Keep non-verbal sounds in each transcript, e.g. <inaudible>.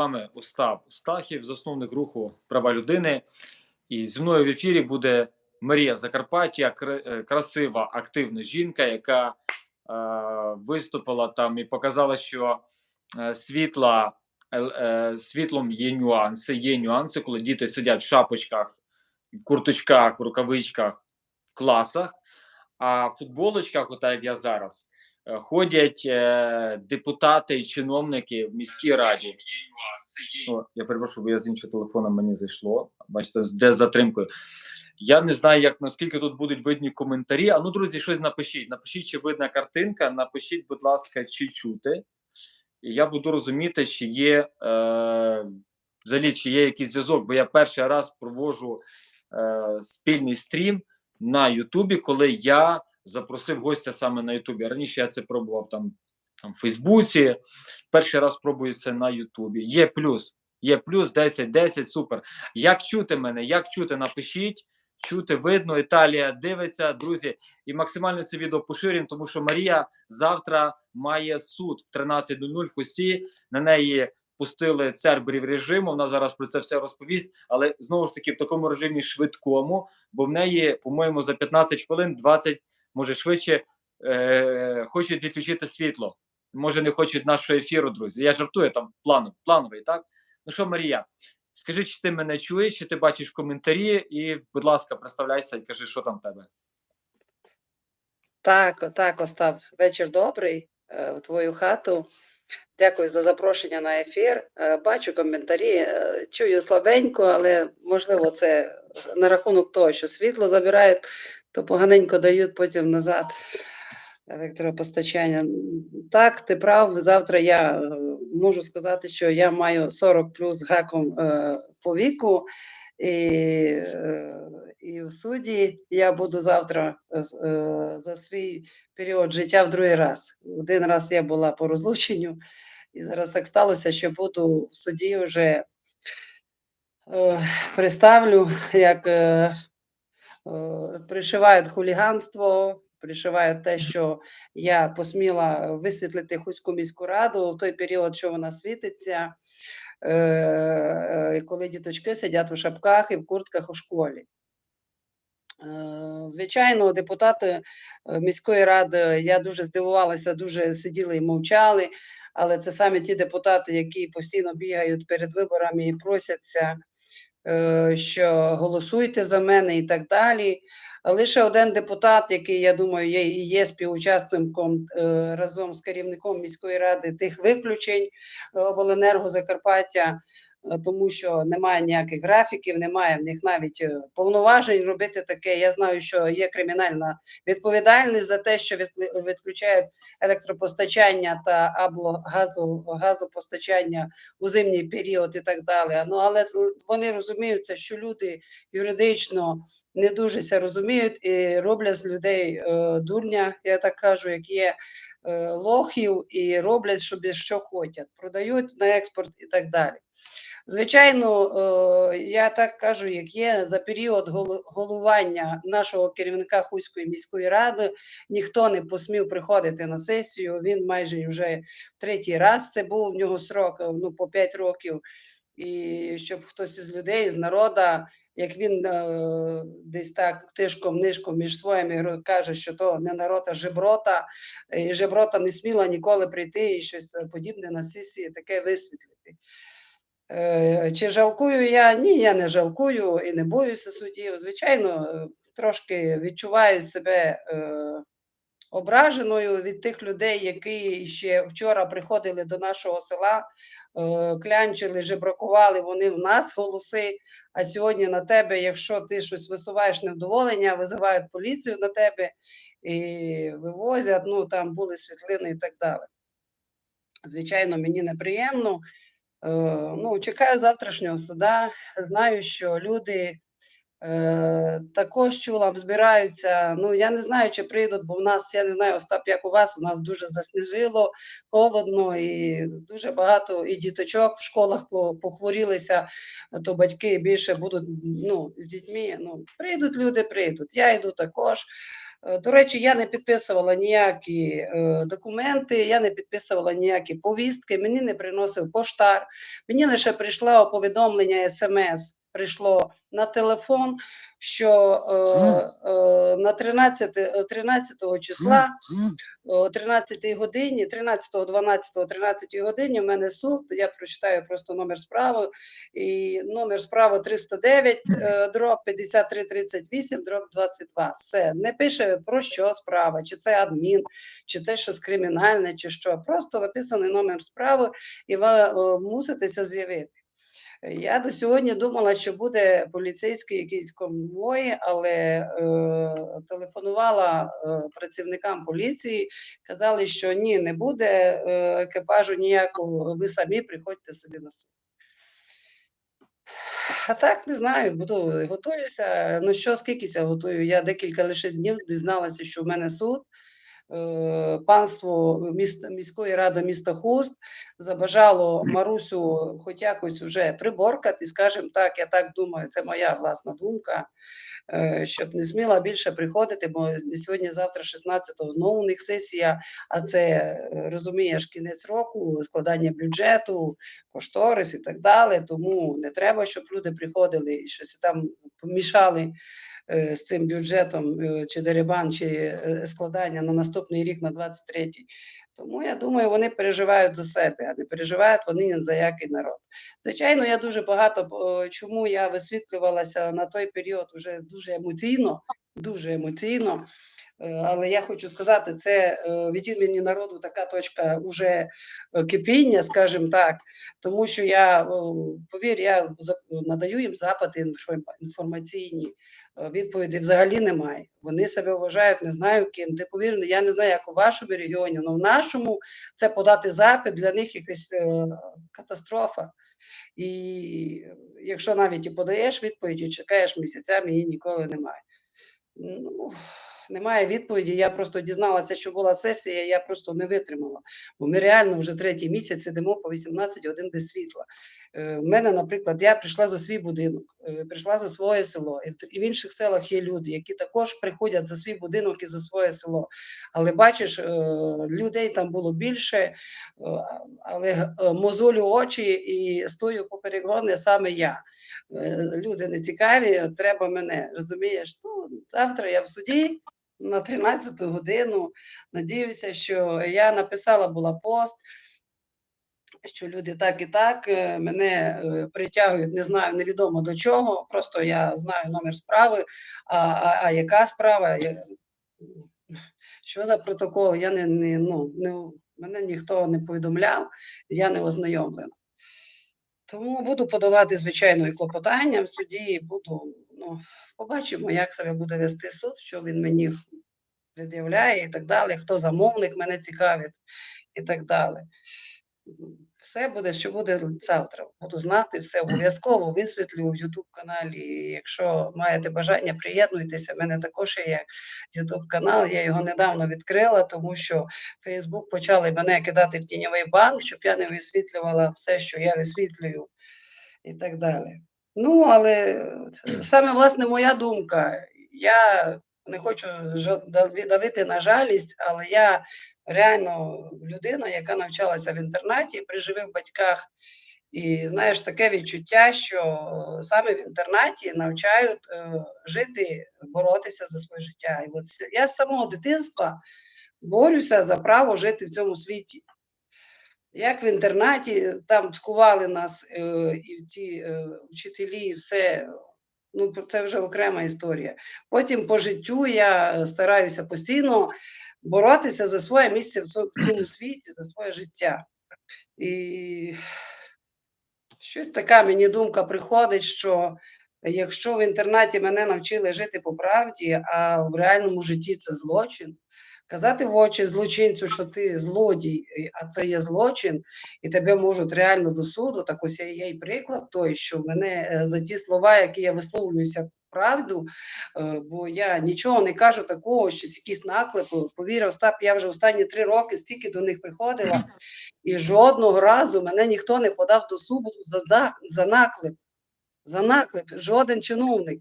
вами Остап Стахів, засновник руху права людини. І зі мною в ефірі буде Марія Закарпаття, е, красива, активна жінка, яка е, виступила там і показала, що е, світла, е, е, світлом є нюанси. Є нюанси, коли діти сидять в шапочках, в курточках, в рукавичках, в класах, а в футболочках, отак як я зараз, ходять е, депутати і чиновники в міській раді. О, я перепрошую, бо я з іншого телефона мені зайшло. Бачите, де з затримкою. Я не знаю, як наскільки тут будуть видні коментарі. А ну, друзі, щось напишіть. Напишіть, чи видна картинка. Напишіть, будь ласка, чи чути. І я буду розуміти, чи є е, взагалі, чи є якийсь зв'язок, бо я перший раз проводжу е, спільний стрім на Ютубі, коли я запросив гостя саме на Ютубі. Раніше я це пробував там, там в Фейсбуці. Перший раз пробую це на Ютубі. Є плюс. Є плюс 10, 10, супер. Як чути мене? Як чути? Напишіть. Чути видно, Італія дивиться, друзі, і максимально це відео поширюємо, тому що Марія завтра має суд в 13.00 в Хусті. На неї пустили церберів режиму. Вона зараз про це все розповість, але знову ж таки в такому режимі швидкому, бо в неї, по-моєму, за 15 хвилин, 20, може швидше, е- хочуть відключити світло. Може, не хочуть нашого ефіру, друзі. Я жартую там плану, плановий, так? Ну що, Марія, скажи, чи ти мене чуєш, чи ти бачиш коментарі, і, будь ласка, представляйся і кажи, що там в тебе. Так, так, Остап, вечір добрий е, в твою хату. Дякую за запрошення на ефір. Е, Бачу коментарі, е, чую слабенько, але можливо це на рахунок того, що світло забирають, то поганенько дають потім назад електропостачання. Так, ти прав. Завтра я е, можу сказати, що я маю 40 плюс гаком е, по віку. І, е, і в суді я буду завтра за свій період життя в другий раз. Один раз я була по розлученню, і зараз так сталося, що буду в суді вже представлю, як пришивають хуліганство, пришивають те, що я посміла висвітлити Хуську міську раду в той період, що вона світиться, е, е, коли діточки сидять у шапках і в куртках у школі. Е, Звичайно, депутати е, міської ради, я дуже здивувалася, дуже сиділи і мовчали, але це саме ті депутати, які постійно бігають перед виборами і просяться, е, що голосуйте за мене і так далі. Лише один депутат, який, я думаю, є, і є співучасником е, разом з керівником міської ради тих виключень е, Обленерго Закарпаття, е, тому що немає ніяких графіків, немає в них навіть е, повноважень робити таке. Я знаю, що є кримінальна відповідальність за те, що відклю- відключають електропостачання та або газу, газопостачання у зимній період і так далі. Ну але вони розуміються, що люди юридично не дуже це розуміють і роблять з людей е, дурня, я так кажу, як є е, лохів, і роблять собі що хочуть, продають на експорт і так далі. Звичайно, е, я так кажу, як є за період головування нашого керівника Хуської міської ради ніхто не посмів приходити на сесію. Він майже вже третій раз це був в нього срок ну, по 5 років. І щоб хтось із людей, з народу, як він е, десь так тишком нишком між своїми каже, що то не народ, а жеброта, і жеброта не сміла ніколи прийти і щось подібне на сесії таке висвітлити. Е, Чи жалкую я? Ні, я не жалкую і не боюся судів. Звичайно, е, трошки відчуваю себе е, ображеною від тих людей, які ще вчора приходили до нашого села, клянчили, жебракували вони в нас голоси. А сьогодні на тебе, якщо ти щось висуваєш невдоволення, визивають поліцію на тебе і вивозять. Ну там були світлини і так далі. Звичайно, мені неприємно. Е, ну, чекаю завтрашнього суда. Знаю, що люди е, також чула, збираються. Ну, я не знаю, чи прийдуть, бо в нас, я не знаю, Остап, як у вас, у нас дуже засніжило, холодно і дуже багато і діточок в школах похворілися, то батьки більше будуть ну, з дітьми. Ну, прийдуть люди, прийдуть. Я йду також. Е, До речі, я не підписувала ніякі е, документи, я не підписувала ніякі повістки, мені не приносив поштар. Мені лише прийшло повідомлення смс, прийшло на телефон, що е, е, на 13, е, 13 числа о 13 годині, 13, 12, 13 годині у мене суд, я прочитаю просто номер справи, і номер справи 309, е, дроб 5338, дроб 22. Все, не пише про що справа, чи це адмін, чи це щось кримінальне, чи що. Просто написаний номер справи, і ви е, муситеся з'явити. Я до сьогодні думала, що буде поліцейський якийсь конвой, але е, телефонувала е, працівникам поліції, казали, що ні, не буде е, екіпажу ніякого, ви самі приходьте собі на суд. А так не знаю, буду готуюся. Ну що, скількися готую? Я декілька лише днів дізналася, що в мене суд. Е, Панство міст, міської ради міста Хуст забажало Марусю хоч якось вже приборкати, скажімо так, я так думаю, це моя власна думка, е, щоб не сміла більше приходити, бо сьогодні, завтра, 16-го, знову у них сесія, а це е, розумієш кінець року, складання бюджету, кошторис і так далі. Тому не треба, щоб люди приходили і щось там помішали з цим бюджетом е, чи дерибан, чи е, складання на наступний рік, на 23-й. Тому я думаю, вони переживають за себе, а не переживають вони за який народ. Звичайно, я дуже багато е, чому я висвітлювалася на той період вже дуже емоційно, дуже емоційно. Е, Але я хочу сказати, це е, від імені народу така точка уже е, кипіння, скажімо так, тому що я, повір, я надаю їм запити інформаційні, е, відповіді взагалі немає. Вони себе вважають, не знаю ким. Ти повірно, я не знаю, як у вашому регіоні, але в нашому це подати запит для них якась е, катастрофа. І якщо навіть і подаєш відповіді, чекаєш місяцями, її ніколи немає. Ну, немає відповіді. Я просто дізналася, що була сесія, я просто не витримала. Бо ми реально вже третій місяць сидимо по 18 годин без світла. Е, в мене, наприклад, я прийшла за свій будинок, е, прийшла за своє село. І в, інших селах є люди, які також приходять за свій будинок і за своє село. Але бачиш, е, людей там було більше, е, але е, мозолю очі і стою поперек гони саме я. Е, Люди не цікаві, треба мене. Розумієш? Ну, завтра я в суді на 13 годину. Надіюся, що я написала була пост, що люди так і так е, мене е, притягують, не знаю, невідомо до чого. Просто я знаю номер справи. А, а, а яка справа? Що за протокол? Я не, не, ну, не, мене ніхто не повідомляв, я не ознайомлена. Тому буду подавати, звичайно, і клопотання в суді, буду, ну, побачимо, як себе буде вести суд, що він мені пред'являє і так далі, хто замовник мене цікавить і так далі. Все буде, що буде завтра. Буду знати, все обов'язково висвітлю в YouTube каналі. Якщо маєте бажання, приєднуйтеся. У мене також є YouTube канал. Я його недавно відкрила, тому що Facebook почали мене кидати в тіньовий банк, щоб я не висвітлювала все, що я висвітлюю, і так далі. Ну, але е, саме власне моя думка. Я не хочу давити на жалість, але я реально людина, яка навчалася в інтернаті при живих батьках. І знаєш, таке відчуття, що саме в інтернаті навчають е, жити, боротися за своє життя. І от я з самого дитинства борюся за право жити в цьому світі. Як в інтернаті, там цкували нас е, і ці е, вчителі, і все. Ну, це вже окрема історія. Потім по життю я стараюся постійно боротися за своє місце в цьому, світі, за своє життя. І щось така мені думка приходить, що якщо в інтернаті мене навчили жити по правді, а в реальному житті це злочин, казати в очі злочинцю, що ти злодій, а це є злочин, і тебе можуть реально до суду. Так ось є і приклад той, що мене е, за ті слова, які я висловлююся правду, е, бо я нічого не кажу такого, щось якісь наклепи. Повір, Остап, я вже останні три роки стільки до них приходила, і жодного разу мене ніхто не подав до суду за, за, за наклеп. За наклеп, жоден чиновник.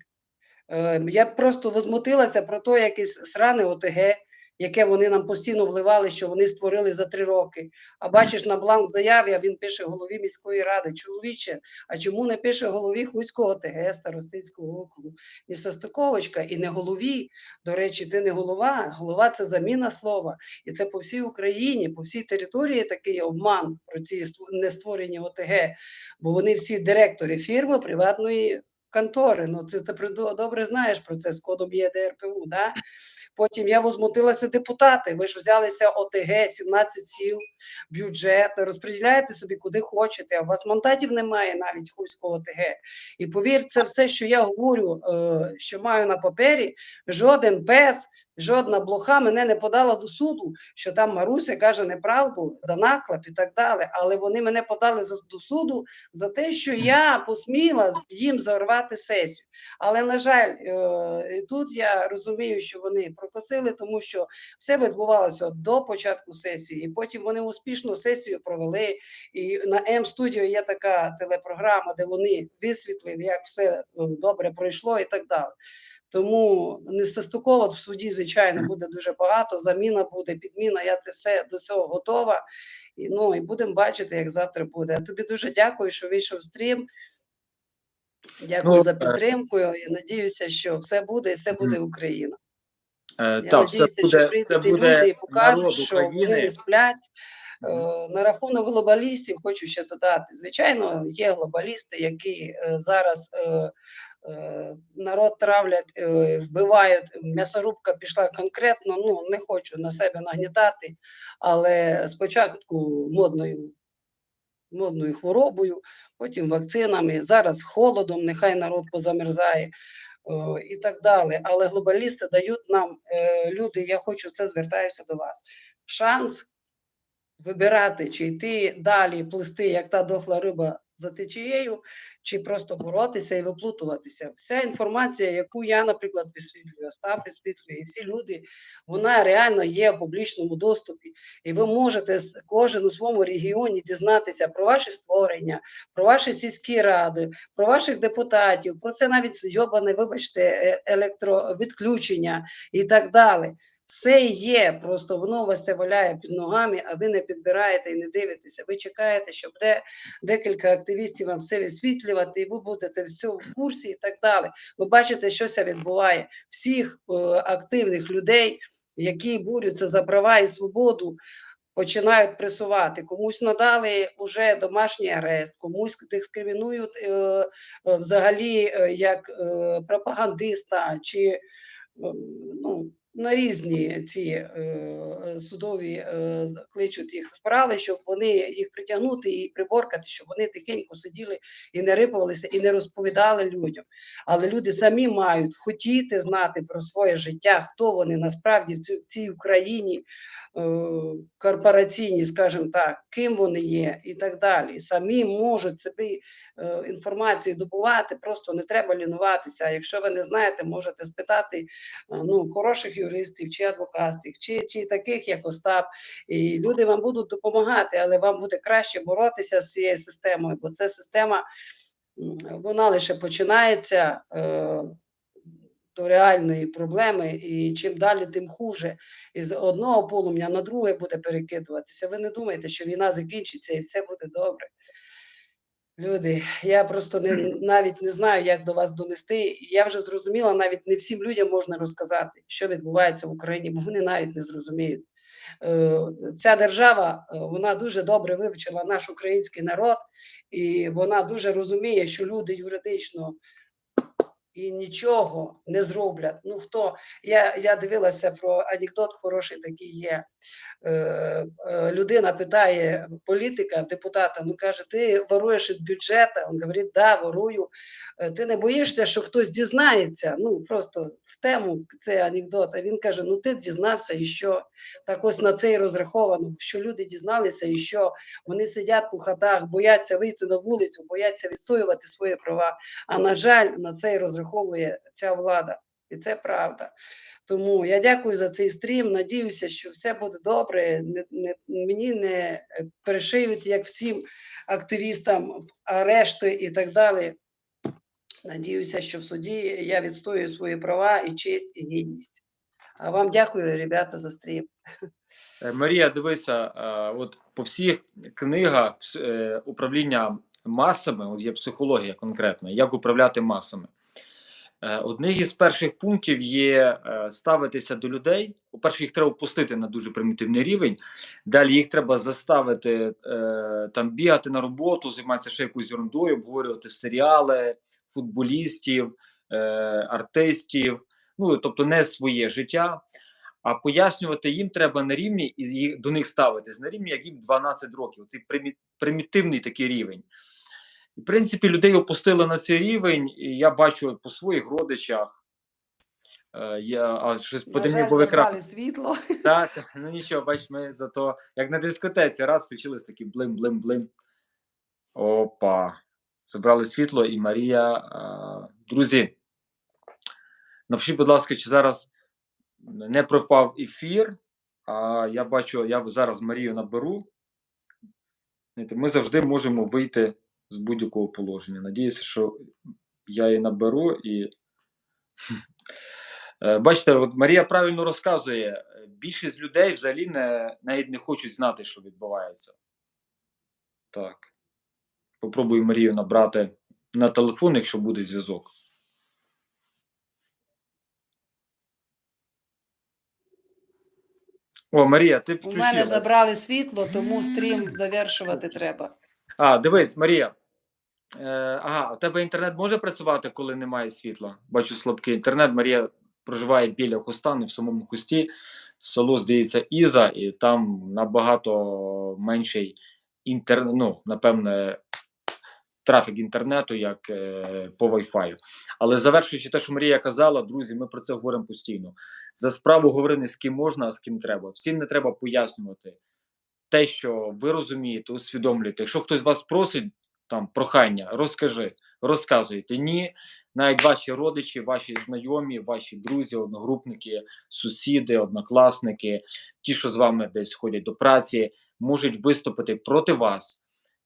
Е, Я просто возмутилася про те, якесь сране ОТГ, яке вони нам постійно вливали, що вони створили за три роки. А бачиш на бланк заяві, а він пише голові міської ради. Чоловіче, а чому не пише голові Хуського ОТГ Старостинського округу? Не состиковочка і не голові. До речі, ти не голова. Голова це заміна слова. І це по всій Україні, по всій території такий обман про ці ство- нестворені ОТГ, бо вони всі директори фірми приватної контори. Ну, це ти добре знаєш про це з кодом ЄДРПУ. Да? Потім я возмутилася депутати. Ви ж взялися ОТГ, 17 сіл, бюджет, розподіляєте собі куди хочете. А у вас мандатів немає навіть хуського ОТГ. І повір, це все, що я говорю, е, що маю на папері, жоден пес, жодна блоха мене не подала до суду, що там Маруся каже неправду за наклеп і так далі. Але вони мене подали за- до суду за те, що я посміла їм зарвати сесію. Але на жаль, е, тут я розумію, що вони прокосили, тому що все відбувалося до початку сесії, і потім вони успішно сесію провели. І на М студіо є така телепрограма, де вони висвітлили, як все е, добре пройшло і так далі. Тому нестостуково в суді, звичайно, буде дуже багато. Заміна буде, підміна. Я це все до цього готова. І, ну, і будемо бачити, як завтра буде. Я тобі дуже дякую, що вийшов стрім. Дякую Ну, за е, підтримку. Я надіюся, що все буде і все буде Україна. Е, Я Так, все надіюся, що буде, прийдуть це і люди і покажуть, що вони не сплять. Е, На рахунок глобалістів хочу ще додати. Звичайно, є глобалісти, які е, зараз народ травлять, е, вбивають. М'ясорубка пішла конкретно. Ну не хочу на себе нагнітати, але спочатку модною, модною хворобою, потім вакцинами, зараз холодом, нехай народ позамерзає. е, І так далі. Але глобалісти дають нам е, люди, я хочу це звертаюся до вас. Шанс вибирати, чи йти далі, плисти, як та дохла риба за течією, чи просто боротися і виплутуватися. Вся інформація, яку я, наприклад, висвітлюю, Остап висвітлює, і всі люди, вона реально є в публічному доступі. І ви можете кожен у своєму регіоні дізнатися про ваші створення, про ваші сільські ради, про ваших депутатів, про це навіть йобане, вибачте, е- електровідключення і так далі. Все є, просто воно вас це валяє під ногами, а ви не підбираєте і не дивитеся. Ви чекаєте, що буде декілька активістів вам все висвітлювати, і ви будете в курсі і так далі. Ви бачите, що це відбуває. Всіх е, активних людей, які борються за права і свободу, починають пресувати. Комусь надали уже домашній арест, комусь дискримінують е, е, взагалі е, як е, пропагандиста чи е, ну, на різні ці е, судові е, кличуть їх справи, щоб вони їх притягнути і приборкати, щоб вони тихенько сиділи і не рипувалися, і не розповідали людям. Але люди самі мають хотіти знати про своє життя, хто вони насправді в цій Україні корпораційні, скажімо так, ким вони є і так далі. Самі можуть собі е, інформацію добувати, просто не треба лінуватися. Якщо ви не знаєте, можете спитати е, ну, хороших юристів чи адвокатів, чи, чи таких, як Остап. І люди вам будуть допомагати, але вам буде краще боротися з цією системою, бо це система, вона лише починається. До реальної проблеми, і чим далі, тим хуже. І з одного полум'я на друге буде перекидуватися. Ви не думаєте, що війна закінчиться і все буде добре. Люди, я просто не, навіть не знаю, як до вас донести. Я вже зрозуміла, навіть не всім людям можна розказати, що відбувається в Україні, бо вони навіть не зрозуміють. Е, Ця держава е, вона дуже добре вивчила наш український народ, і вона дуже розуміє, що люди юридично і нічого не зроблять. Ну хто я, я дивилася про анекдот хороший такий є. Е, е, людина питає політика, депутата, ну каже, ти воруєш від бюджету? Він говорить, да, ворую. Е, Ти не боїшся, що хтось дізнається? Ну просто в тему цей анекдот. А він каже: Ну ти дізнався, і що так ось на це і розраховано, що люди дізналися, і що вони сидять по хатах, бояться вийти на вулицю, бояться відстоювати свої права. А на жаль, на це і розраховує ця влада, і це правда. Тому я дякую за цей стрім. Надіюся, що все буде добре. Не, не, мені не е, перешиють, як всім активістам, арешти і так далі. Надіюся, що в суді я відстоюю свої права і честь, і гідність. А вам дякую, ребята, за стрім. Е, Марія, дивися, е, от по всіх книгах е, управління масами, от є психологія конкретна, як управляти масами. Одним із перших пунктів є ставитися до людей. По-перше, їх треба опустити на дуже примітивний рівень. Далі їх треба заставити там бігати на роботу, займатися ще якоюсь ерундою, обговорювати серіали, футболістів, е, артистів. Ну тобто не своє життя. А пояснювати їм треба на рівні і їх- до них ставитись на рівні, як їм 12 років. Цей примітивний такий рівень. В принципі, людей опустили на цей рівень, і я бачу по своїх родичах. Е, я а щось подивні був екран. світло. <laughs> Так, ну нічого, бач, ми зато як на дискотеці, раз включились такі блим-блим-блим. Опа. Забрали світло і Марія. Друзі, напишіть, будь ласка, чи зараз не провпав ефір. А я бачу, я зараз Марію наберу. Ми завжди можемо вийти з будь-якого положення. Надіюся, що я її наберу і. <laughs> Е, Бачите, от Марія правильно розказує. е, Більшість людей взагалі не, навіть не хочуть знати, що відбувається. Так. Попробую Марію набрати на телефон, якщо буде зв'язок. О, Марія, ти У включила. мене забрали світло, тому стрім довершувати треба. А, дивись, Марія. Е, ага, у тебе інтернет може працювати, коли немає світла? Бачу слабкий інтернет. Марія проживає біля Хостану, в самому хусті. Село, здається, Іза, і там набагато менший інтер... ну, напевне, трафік інтернету, як е, по Wi-Fi. Але завершуючи те, що Марія казала, друзі, ми про це говоримо постійно. За справу говори не з ким можна, а з ким треба. Всім не треба пояснювати те, що ви розумієте, усвідомлюєте. Якщо хтось вас просить там прохання, розкажи, розказуйте. Ні, навіть ваші родичі, ваші знайомі, ваші друзі, одногрупники, сусіди, однокласники, ті, що з вами десь ходять до праці, можуть виступити проти вас.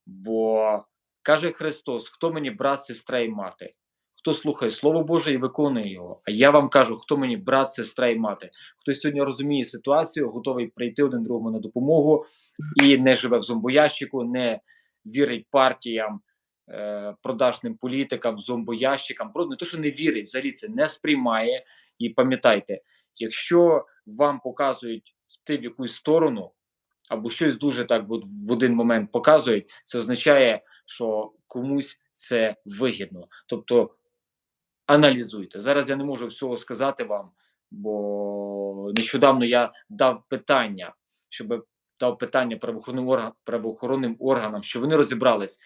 Бо каже Христос: хто мені брат, сестра і мати? Хто слухає Слово Боже і виконує його? А я вам кажу, хто мені брат, сестра і мати? Хто сьогодні розуміє ситуацію, готовий прийти один другому на допомогу і не живе в зомбоящику, не вірить партіям, е, продажним політикам, зомбоящикам. Просто не то, що не вірить, взагалі це не сприймає. І пам'ятайте, якщо вам показують йти в якусь сторону, або щось дуже так от в один момент показують, це означає, що комусь це вигідно. Тобто аналізуйте. Зараз я не можу всього сказати вам, бо нещодавно я дав питання, щоб дав питання правоохоронним орган, правоохоронним органам, щоб вони розібрались,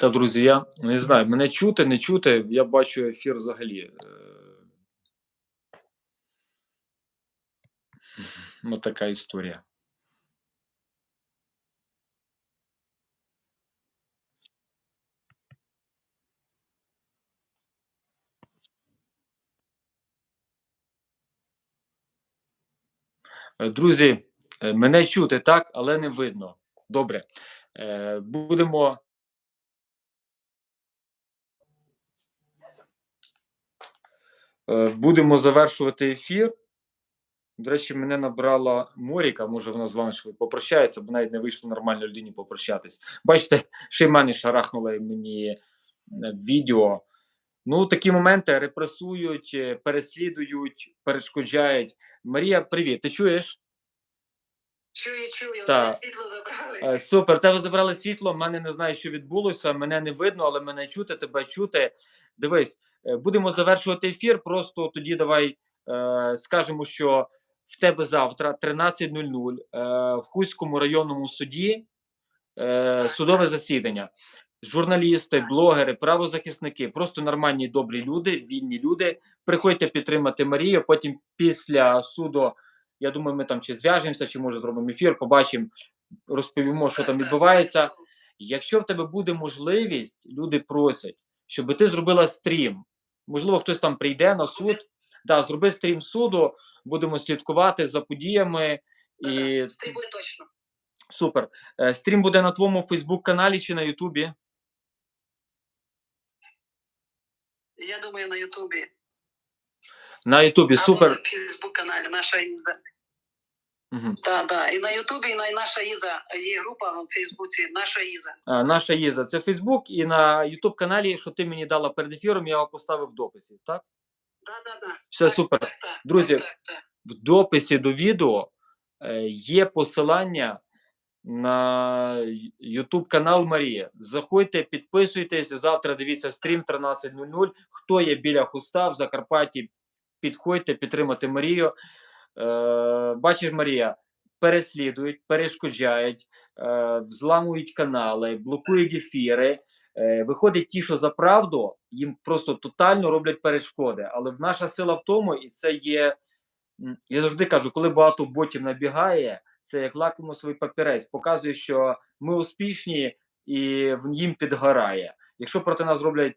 Та, друзі, я не знаю, мене чути, не чути. Я бачу ефір взагалі. е, Ну, така історія. Е, Друзі, е, мене чути так, але не видно. Добре. Е, Будемо. Будемо завершувати ефір. До речі, мене набрала Моріка, може вона з вами ще попрощається, бо навіть не вийшло нормально людині попрощатись. Бачите, ще й мене шарахнуло мені е, відео. Ну, такі моменти репресують, е, переслідують, перешкоджають. Марія, привіт, ти чуєш? Чую, чую, Так. мене світло забрали. Е, Супер, тебе забрали світло. Мене не знаю, що відбулося. Мене не видно, але мене чути, тебе чути. Дивись, е, будемо завершувати ефір. Просто тоді давай е, скажемо, що в тебе завтра 13.00 е, в Хуському районному суді е, судове засідання. Журналісти, блогери, правозахисники, просто нормальні добрі люди, вільні люди. Приходьте підтримати Марію. Потім після суду, я думаю, ми там чи зв'яжемося, чи може зробимо ефір, побачимо, розповімо, що там відбувається. Якщо в тебе буде можливість, люди просять, щоб ти зробила стрім. Можливо, хтось там прийде на суд. Да, зроби стрім суду, будемо слідкувати за подіями. І Стрій буде точно. супер. Е, Стрім буде на твоєму Фейсбук-каналі чи на Ютубі. Я думаю, на Ютубі. На Ютубі, супер. на Фейсбук-каналі наша. Угу. Так, так. І на Ютубі, і на наша Іза. Є група в Фейсбуці, наша Іза. А, наша Єза, це Фейсбук, і на Ютуб каналі, що ти мені дала перед ефіром, я його поставив в дописі. Так? Так, так, так. Все супер. Так, так, Друзі, так, так, так. в дописі до відео е, є посилання на YouTube канал Марія. Заходьте, підписуйтесь. Завтра дивіться стрім 13.00. Хто є біля хуста в Закарпатті, підходьте підтримати Марію. Е, бачиш, Марія, переслідують, перешкоджають, е, взламують канали, блокують ефіри. Е, виходить, ті, що за правду, їм просто тотально роблять перешкоди. Але наша сила в тому, і це є. Я завжди кажу, коли багато ботів набігає, це як лакмусовий папірець, показує, що ми успішні і їм підгорає. Якщо проти нас роблять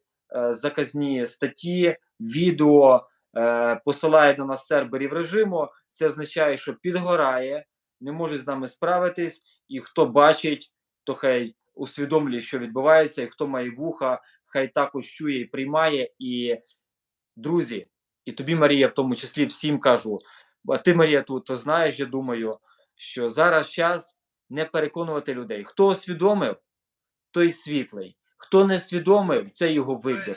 заказні статті, відео, е, посилають на нас серверів режиму, це означає, що підгорає, не можуть з нами справитись, і хто бачить, то хай усвідомлює, що відбувається, і хто має вуха, хай також чує і приймає. І друзі, і тобі, Марія, в тому числі всім кажу. А ти, Марія, тут то знаєш, я думаю, що зараз час не переконувати людей. Хто усвідомив, той світлий. Хто не свідомив, це його вибір.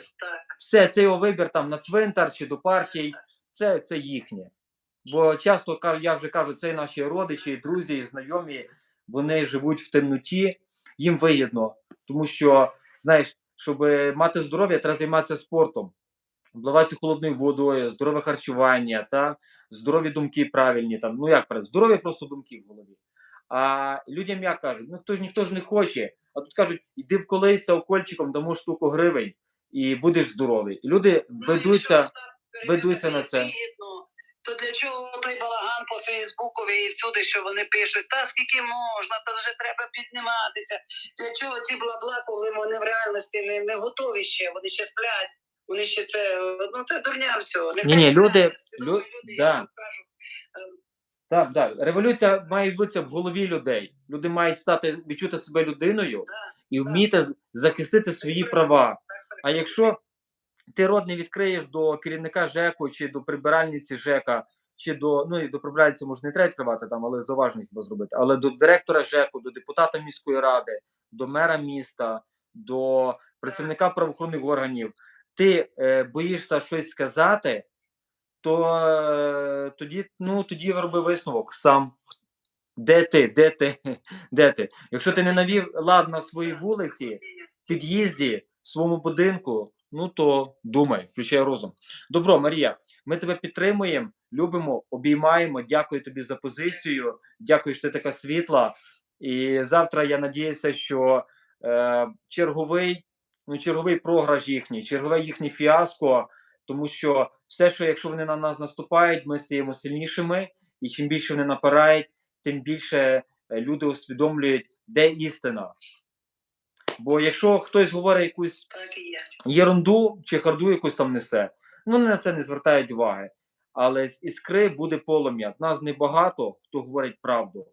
Все, це його вибір там на цвинтар чи до партій, це, це їхнє. Бо часто я вже кажу, це наші родичі, друзі, знайомі, вони живуть в темноті, їм вигідно, тому що, знаєш, щоб мати здоров'я, треба займатися спортом, обливатися холодною водою, здорове харчування, та здорові думки правильні. Там, ну як здорові просто думки в голові. А людям як кажуть, ну хто ж ніхто ж не хоче. А тут кажуть, іди вколейся окольчиком, дамо штуку гривень і будеш здоровий. І люди ведуться. ведуться на це. То для чого той балаган по Фейсбукові і всюди, що вони пишуть, та скільки можна, то вже треба підніматися. Для чого ці бла-бла, коли вони в реальності не, не готові ще, вони ще сплять. Вони ще це, ну це дурня все. Нехай Ні-ні, люди- лю- люди, да. я кажу. Так, так. Революція має відбутися в голові людей. Люди мають стати відчути себе людиною Да, і вміти з- захистити свої права. так. А якщо ти рот не відкриєш до керівника ЖЕКу чи до прибиральниці ЖЕКа, чи до ну і до прибиральниці може не треба відкривати там, але зауваження хіба зробити. Але до директора ЖЕКу, до депутата міської ради, до мера міста, до працівника правоохоронних органів, ти е, боїшся щось сказати, то е, тоді, ну тоді роби висновок сам. Де ти? Де ти? <laughs> Де ти? Якщо ти не навів лад на своїй вулиці, під'їзді, своєму будинку, ну то думай, включай розум. Добро, Марія, ми тебе підтримуємо, любимо, обіймаємо. Дякую тобі за позицію. Дякую, що ти така світла. І завтра я надіюся, що е, черговий, ну, черговий програш їхній, чергове їхнє фіаско, тому що все, що якщо вони на нас наступають, ми стаємо сильнішими, і чим більше вони напирають, тим більше е, люди усвідомлюють, де істина. Бо якщо хтось говорить якусь єрунду чи харду якусь там несе, ну на це не звертають уваги. Але з іскри буде полум'я. Нас небагато, хто говорить правду.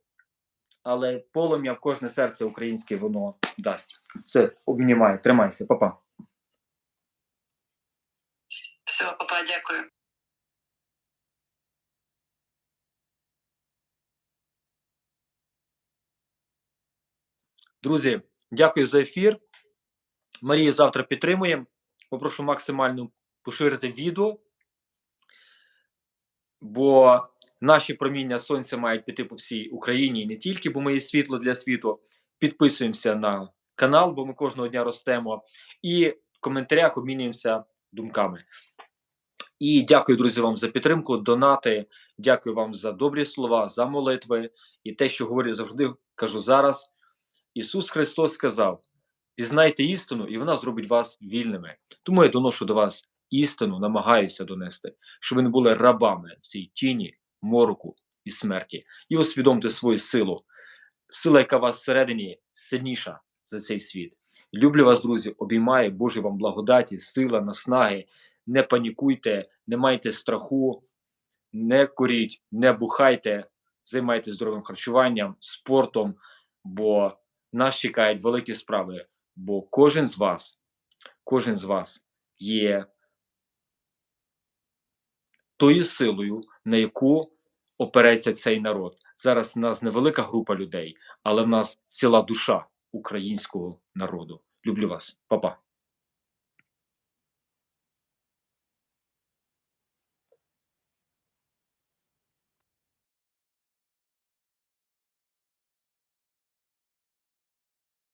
Але полум'я в кожне серце українське воно дасть. Все, обнімай, тримайся, папа. Все, папа, дякую. Друзі, дякую за ефір. Марію завтра підтримуємо. Попрошу максимально поширити відео. Бо Наші проміння сонця мають піти по всій Україні і не тільки, бо ми є світло для світу. Підписуємося на канал, бо ми кожного дня ростемо. І в коментарях обмінюємося думками. І дякую, друзі, вам за підтримку, донати. Дякую вам за добрі слова, за молитви і те, що говорю завжди, кажу зараз. Ісус Христос сказав: пізнайте істину, і вона зробить вас вільними. Тому я доношу до вас істину, намагаюся донести, щоб ви не були рабами в цій тіні, мороку і смерті. І усвідомте свою силу. Сила, яка вас всередині, сильніша за цей світ. Люблю вас, друзі, обіймаю Божі вам благодаті, сила, наснаги. Не панікуйте, не майте страху, не куріть, не бухайте, займайтеся здоровим харчуванням, спортом, бо нас чекають великі справи. Бо кожен з вас, кожен з вас є тою силою, на яку опереться цей народ. Зараз в нас невелика група людей, але в нас ціла душа українського народу. Люблю вас, Па-па.